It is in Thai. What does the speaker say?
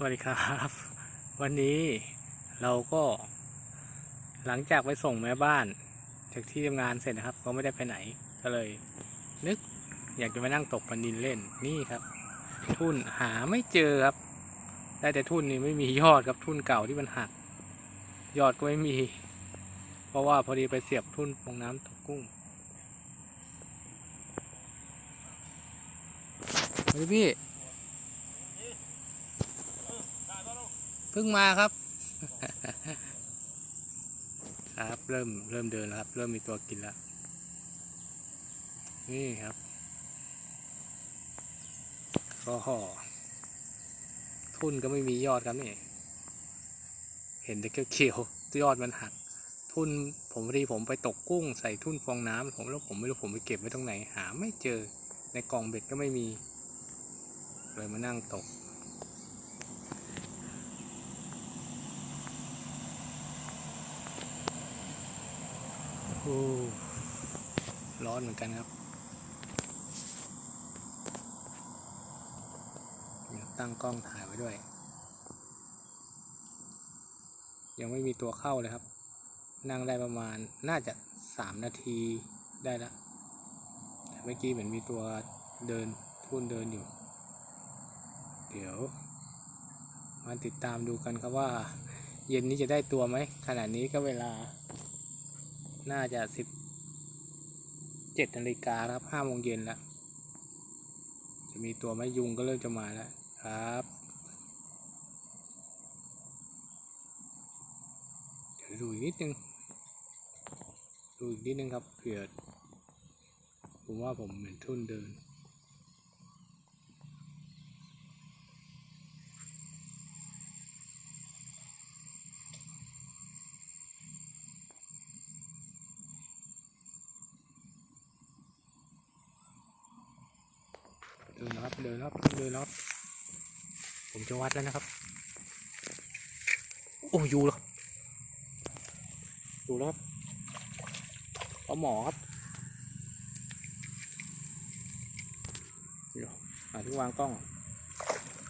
สวัสดีครับ วันนี้เราก็หลังจากไปส่งแม่บ้าน จากที่ทำงานเสร็จนะครับ ก็ไม่ได้ไปไหนก็เลย นึกอยากจะมานั่งตกปันดินเล่นนี่ครับ ทุ่นหาไม่เจอครับ ได้แต่ทุ่นนี่ไม่มียอดครับทุ่นเก่าที่มันหัก ยอดก็ไม่มี เพราะว่าพอดีไปเสียบทุ่นฟองน้ำตกกุ้งพี่ พิ่งมาครับ ครับ เริ่มเริ่มเดินแล้วครับ เริ่มมีตัวกินแล้ว นี่ครับก็ห่อทุ่นก็ไม่มียอดครับนี่ เห็นแต่เขียวๆยอดมันหัก ทุ่นผมพอดีผมไปตกกุ้งใส่ทุ่นฟองน้ำผมแล้วผมไม่รู้ผมไปเก็บไว้ตรงไหน หาไม่เจอในกล่องเบ็ดก็ไม่มี เลยมานั่งตก ร้อนเหมือนกันครับ ตั้งกล้องถ่ายไว้ด้วย ยังไม่มีตัวเข้าเลยครับ นั่งได้ประมาณน่าจะสามนาทีได้แล้วแต่เมื่อกี้เหมือนมีตัวเดินทุ่นเดินอยู่ เดี๋ยว มาติดตามดูกันครับว่า เย็นนี้จะได้ตัวไหมขณะนี้ก็เวลา น่าจะสิบเจ็ดนาฬิกาครับห้าโมงเย็นแล้ว จะมีตัวไหมยุงก็เริ่มจะมาแล้วครับเดี๋ยวดูอีกนิดนึง ดูอีกนิดนึงครับเผื่อผมว่าผมเหมือนทุ่นเดิน เดินแล้วครับเดินแล้วครับเดินแล้วครับ ผมจะวัดแล้วนะครับ โอ้อยู่แล้วครับอยู่แล้วครับเอาหมอครับเดี๋ยวหาที่วางกล้อง